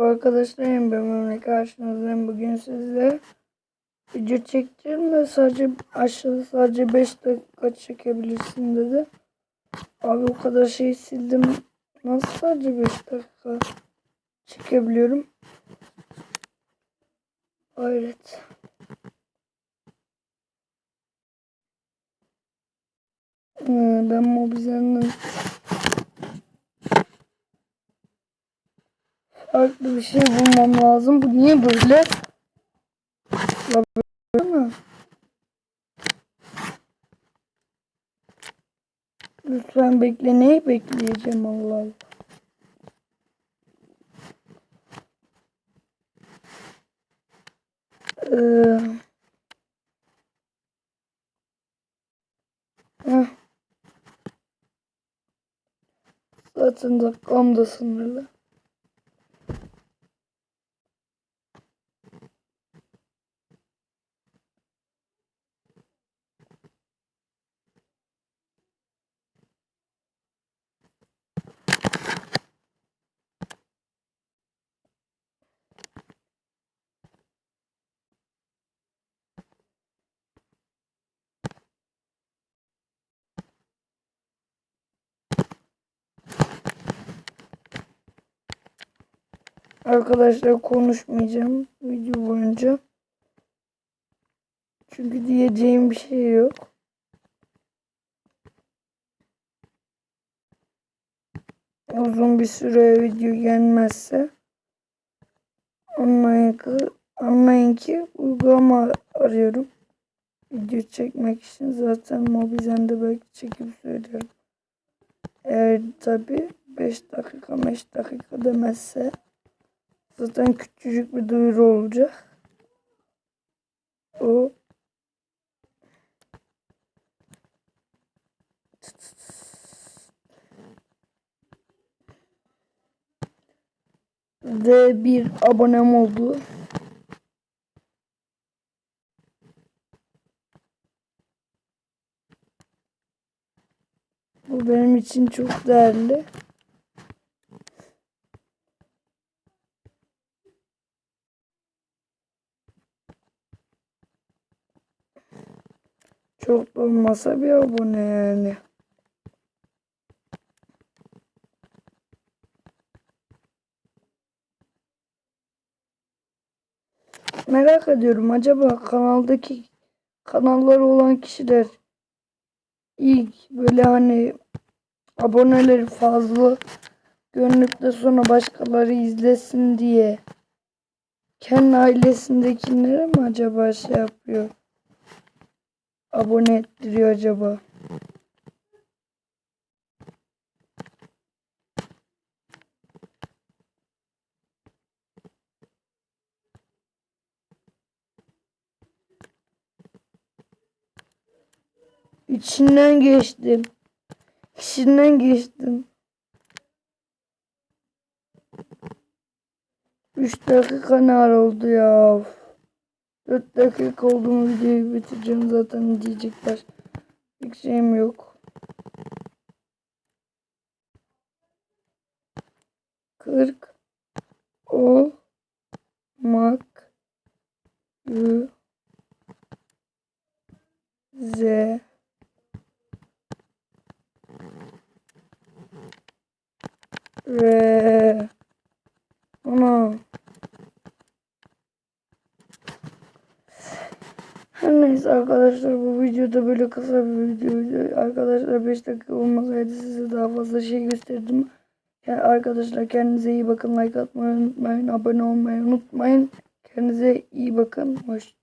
Arkadaşlarım ben Mehmet karşınızdayım. Bugün sizle video çekeceğim ve sadece aşağıda sadece 5 dakika çekebilirsin dedi. Abi o kadar şey sildim. Nasıl sadece 5 dakika çekebiliyorum? Hayret. Ee, Ben Mobizen'in farklı bir şey bulmam lazım. Bu niye böyle? La böyle mi? Lütfen bekle. Neyi bekleyeceğim Allah Allah. Ee, heh. Zaten dakikam da sınırlı. Arkadaşlar konuşmayacağım video boyunca. Çünkü diyeceğim bir şey yok. Uzun bir süre video gelmezse anlayın ki, anlayın ki uygulama arıyorum. Video çekmek için zaten Mobizen'de belki çekip söylerim. Eğer tabi 5 dakika 5 dakika demezse Zaten küçücük bir duyuru olacak. O ve bir abonem oldu. Bu benim için çok değerli. Çok olmasa bir abone yani. Merak ediyorum acaba kanaldaki kanalları olan kişiler ilk böyle hani aboneleri fazla gönderip de sonra başkaları izlesin diye kendi ailesindekilere mi acaba şey yapıyor? Abone ettiriyor acaba? İçinden geçtim. İçinden geçtim. 3 dakika ne ara oldu ya. 4 dakika oldu mu videoyu bitireceğim zaten diyecekler. Hiç şeyim yok. Kırk. O. Mak. Ü Her neyse arkadaşlar bu videoda böyle kısa bir videoydu. Arkadaşlar 5 dakika olmasaydı size daha fazla şey gösterdim. Yani arkadaşlar kendinize iyi bakın. Like atmayı unutmayın. Abone olmayı unutmayın. Kendinize iyi bakın. Hoş